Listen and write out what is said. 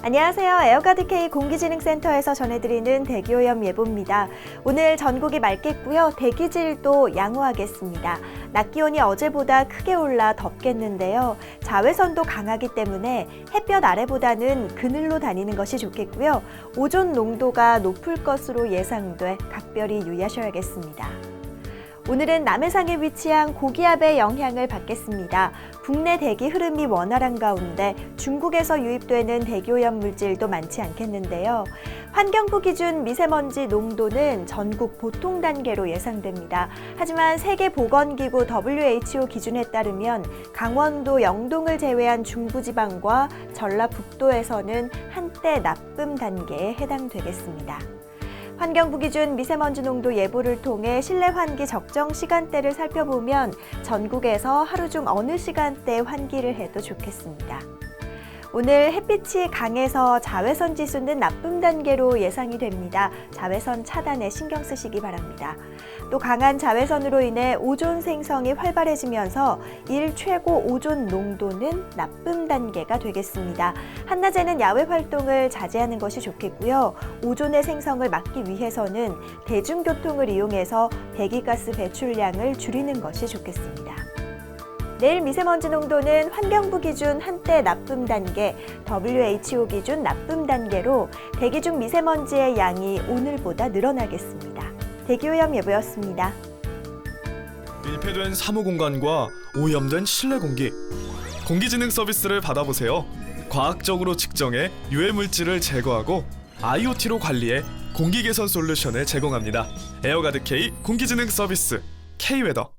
안녕하세요. 에어가드K 공기진흥센터에서 전해드리는 대기오염 예보입니다. 오늘 전국이 맑겠고요. 대기질도 양호하겠습니다. 낮 기온이 어제보다 크게 올라 덥겠는데요. 자외선도 강하기 때문에 햇볕 아래보다는 그늘로 다니는 것이 좋겠고요. 오존 농도가 높을 것으로 예상돼 각별히 유의하셔야겠습니다. 오늘은 남해상에 위치한 고기압의 영향을 받겠습니다. 국내 대기 흐름이 원활한 가운데 중국에서 유입되는 대기오염 물질도 많지 않겠는데요. 환경부 기준 미세먼지 농도는 전국 보통 단계로 예상됩니다. 하지만 세계보건기구 WHO 기준에 따르면 강원도 영동을 제외한 중부지방과 전라북도에서는 한때 나쁨 단계에 해당되겠습니다. 환경부 기준 미세먼지 농도 예보를 통해 실내 환기 적정 시간대를 살펴보면 전국에서 하루 중 어느 시간대에 환기를 해도 좋겠습니다. 오늘 햇빛이 강해서 자외선 지수는 나쁨 단계로 예상이 됩니다. 자외선 차단에 신경 쓰시기 바랍니다. 또 강한 자외선으로 인해 오존 생성이 활발해지면서 일 최고 오존 농도는 나쁨 단계가 되겠습니다. 한낮에는 야외 활동을 자제하는 것이 좋겠고요. 오존의 생성을 막기 위해서는 대중교통을 이용해서 배기가스 배출량을 줄이는 것이 좋겠습니다. 내일 미세먼지 농도는 환경부 기준 한때 나쁨 단계, WHO 기준 나쁨 단계로 대기 중 미세먼지의 양이 오늘보다 늘어나겠습니다. 대기오염 예보였습니다. 밀폐된 사무 공간과 오염된 실내 공기. 공기진흥 서비스를 받아보세요. 과학적으로 측정해 유해 물질을 제거하고 IoT로 관리해 공기 개선 솔루션을 제공합니다. 에어가드 K 공기진흥 서비스 K 웨더